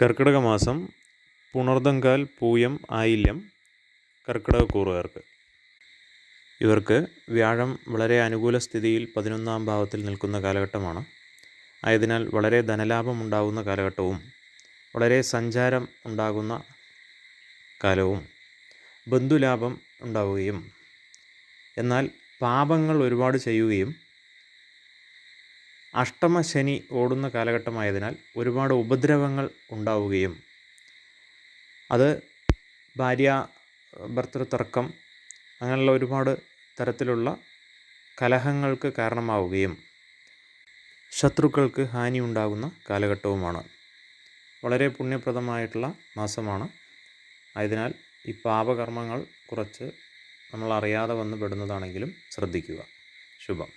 കർക്കിടക മാസം പുണർദങ്കാൽ പൂയം ആയില്യം കർക്കിടക കൂറുകാർക്ക് ഇവർക്ക് വ്യാഴം വളരെ അനുകൂല സ്ഥിതിയിൽ പതിനൊന്നാം ഭാവത്തിൽ നിൽക്കുന്ന കാലഘട്ടമാണ്. ആയതിനാൽ വളരെ ധനലാഭം ഉണ്ടാകുന്ന കാലഘട്ടവും വളരെ സഞ്ചാരം ഉണ്ടാകുന്ന കാലവും ബന്ധുലാഭം ഉണ്ടാവുകയും എന്നാൽ പാപങ്ങൾ ഒരുപാട് ചെയ്യുകയും അഷ്ടമശനി ഓടുന്ന കാലഘട്ടമായതിനാൽ ഒരുപാട് ഉപദ്രവങ്ങൾ ഉണ്ടാവുകയും അത് ഭാര്യ ഭർത്തൃ തർക്കം അങ്ങനെയുള്ള ഒരുപാട് തരത്തിലുള്ള കലഹങ്ങൾക്ക് കാരണമാവുകയും ശത്രുക്കൾക്ക് ഹാനി ഉണ്ടാകുന്ന കാലഘട്ടവുമാണ്. വളരെ പുണ്യപ്രദമായിട്ടുള്ള മാസമാണ്. ആയതിനാൽ ഈ പാപകർമ്മങ്ങൾ കുറച്ച് നമ്മൾ അറിയാതെ വന്ന് പെടുന്നതാണെങ്കിലും ശ്രദ്ധിക്കുക. ശുഭം.